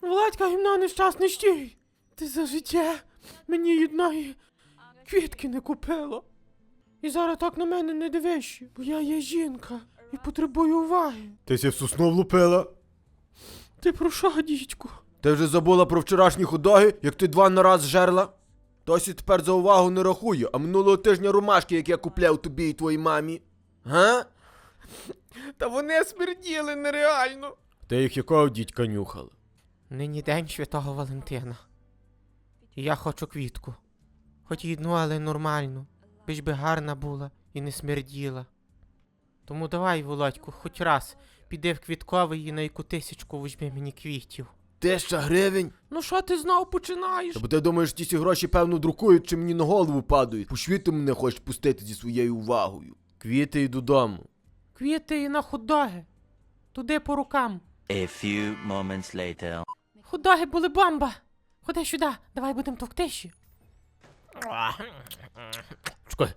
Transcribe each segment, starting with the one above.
Володька гімна нещасний стій. Ти за життя мені одної квітки не купила. І зараз так на мене не дивиш, бо я є жінка і потребую уваги. Ти ся в сосну влупила? Ти про що, дідьку? Ти вже забула про вчорашні ходоги, як ти два на раз жерла? Тосі тепер за увагу не рахую, а минулого тижня ромашки, як я купляв тобі і твоїй мамі. Га? Та вони смерділи нереально. Ти їх якого дідька нюхала? Нині день святого Валентина. І я хочу квітку. Хоч і одну, але нормальну. Бич би гарна була і не смерділа. Тому давай, Володьку, хоч раз піди в квітковий і на яку тисячку візьми мені квітів. Тисяча гривень? Ну що ти знов починаєш? Та бо ти думаєш, ті сі гроші певно друкують, чи мені на голову падають. По світу мене хочеш пустити зі своєю увагою. Квіти й додому. Квіти і на худоги. Туди по рукам. A few moments later. Худоги були бомба. Ходи сюди, давай будемо товктиші. Чекай.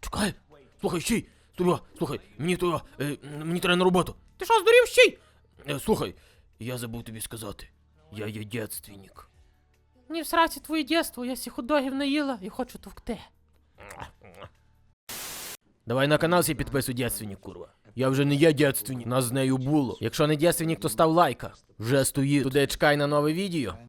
Чекай. Слухай, щій. Слухай, слухай, мені то. Е, мені треба на роботу. Ти що, здурів щій? Е, слухай, я забув тобі сказати. Я є дєдственник. Ні в сраці твоє дєство, я сі худогів наїла і хочу товкти. Давай на канал сі підписуй дядственник, курва. Я вже не є дядственник, нас з нею було. Якщо не дядственник, то став лайка. Вже стоїть. Туди чекай на нове відео.